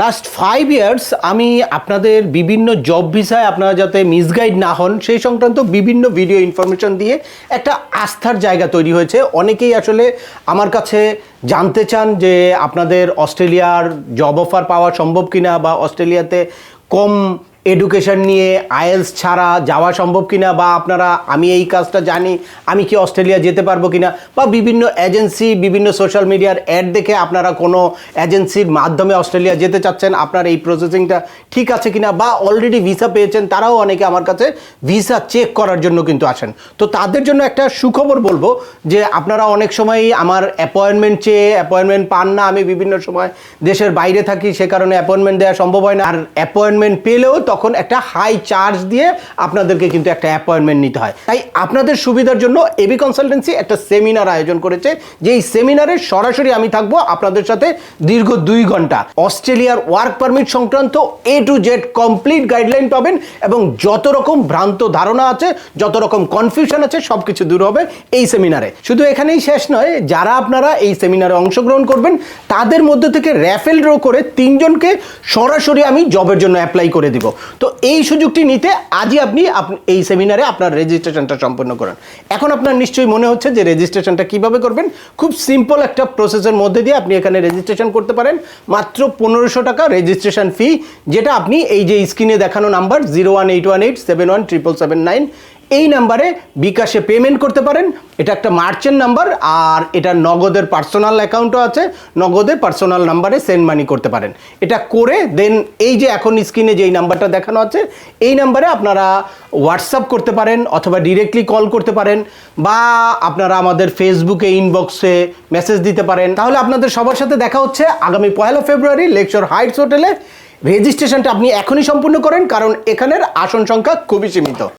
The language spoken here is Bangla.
লাস্ট ফাইভ ইয়ার্স আমি আপনাদের বিভিন্ন জব ভিসায় আপনারা যাতে মিসগাইড না হন, সেই সংক্রান্ত বিভিন্ন ভিডিও ইনফরমেশন দিয়ে একটা আস্থার জায়গা তৈরি হয়েছে। অনেকেই আসলে আমার কাছে জানতে চান যে আপনাদের অস্ট্রেলিয়ার জব অফার পাওয়া সম্ভব কিনা বা অস্ট্রেলিয়াতে কম এডুকেশন নিয়ে আইএলস ছাড়া যাওয়া সম্ভব কিনা বা আপনারা আমি এই কাজটা জানি, আমি কি অস্ট্রেলিয়া যেতে পারব কিনা বা বিভিন্ন এজেন্সি বিভিন্ন সোশ্যাল মিডিয়ার অ্যাড দেখে আপনারা কোনো এজেন্সির মাধ্যমে অস্ট্রেলিয়া যেতে চাচ্ছেন, আপনার এই প্রসেসিংটা ঠিক আছে কিনা বা অলরেডি ভিসা পেয়েছেন, তারাও অনেকে আমার কাছে ভিসা চেক করার জন্য কিন্তু আসেন। তো তাদের জন্য একটা সুখবর বলব যে আপনারা অনেক সময়ই আমার অ্যাপয়েন্টমেন্ট চেয়ে অ্যাপয়েন্টমেন্ট পান না, আমি বিভিন্ন সময় দেশের বাইরে থাকি, সে কারণে অ্যাপয়েন্টমেন্ট দেওয়া সম্ভব হয় না। আর অ্যাপয়েন্টমেন্ট পেলেও তখন একটা হাই চার্জ দিয়ে আপনাদেরকে কিন্তু একটা অ্যাপয়েন্টমেন্ট নিতে হয়। তাই আপনাদের সুবিধার জন্য এবি কনসালটেন্সি একটা সেমিনার আয়োজন করেছে যে এই সেমিনারে সরাসরি আমি থাকব আপনাদের সাথে দীর্ঘ দুই ঘণ্টা। অস্ট্রেলিয়ার ওয়ার্ক পারমিট সংক্রান্ত A to Z complete guideline পাবেন এবং যত রকম ভ্রান্ত ধারণা আছে, যত রকম কনফিউশন আছে সব কিছু দূর হবে এই সেমিনারে শুধু এখানেই শেষ নয়, যারা আপনারা এই সেমিনারে অংশগ্রহণ করবেন, তাদের মধ্যে থেকে র্যাফেল ড্র করে তিনজনকে সরাসরি আমি জবের জন্য অ্যাপ্লাই করে দিব। তো এই সুযোগটি নিতে আজই আপনি এই সেমিনারে আপনার রেজিস্ট্রেশনটা সম্পন্ন করেন। এখন আপনার নিশ্চয়ই মনে হচ্ছে যে রেজিস্ট্রেশনটা কীভাবে করবেন? খুব সিম্পল একটা প্রসেসের মধ্যে দিয়ে আপনি এখানে রেজিস্ট্রেশন করতে পারেন। মাত্র পনেরোশো টাকা রেজিস্ট্রেশন ফি যেটা আপনি এই যে স্ক্রিনে দেখানো number zero one eight one eight seven one triple seven nine এই নাম্বারে বিকাশে পেমেন্ট করতে পারেন। এটা একটা মার্চেন্ট নাম্বার আর এটা নগদের পার্সোনাল অ্যাকাউন্টও আছে। নগদে পার্সোনাল নাম্বারে সেন্ড মানি করতে পারেন। এটা করে দেন এই যে এখন স্ক্রিনে যেই নাম্বারটা দেখানো আছে, এই নাম্বারে আপনারা হোয়াটসঅ্যাপ করতে পারেন অথবা ডিরেক্টলি কল করতে পারেন বা আপনারা আমাদের ফেসবুকে ইনবক্সে মেসেজ দিতে পারেন। তাহলে আপনাদের সবার সাথে দেখা হচ্ছে আগামী পয়লা ফেব্রুয়ারি লেকচার হাইটস হোটেলে রেজিস্ট্রেশনটা আপনি এখনই সম্পূর্ণ করেন কারণ এখানের আসন সংখ্যা খুবই সীমিত।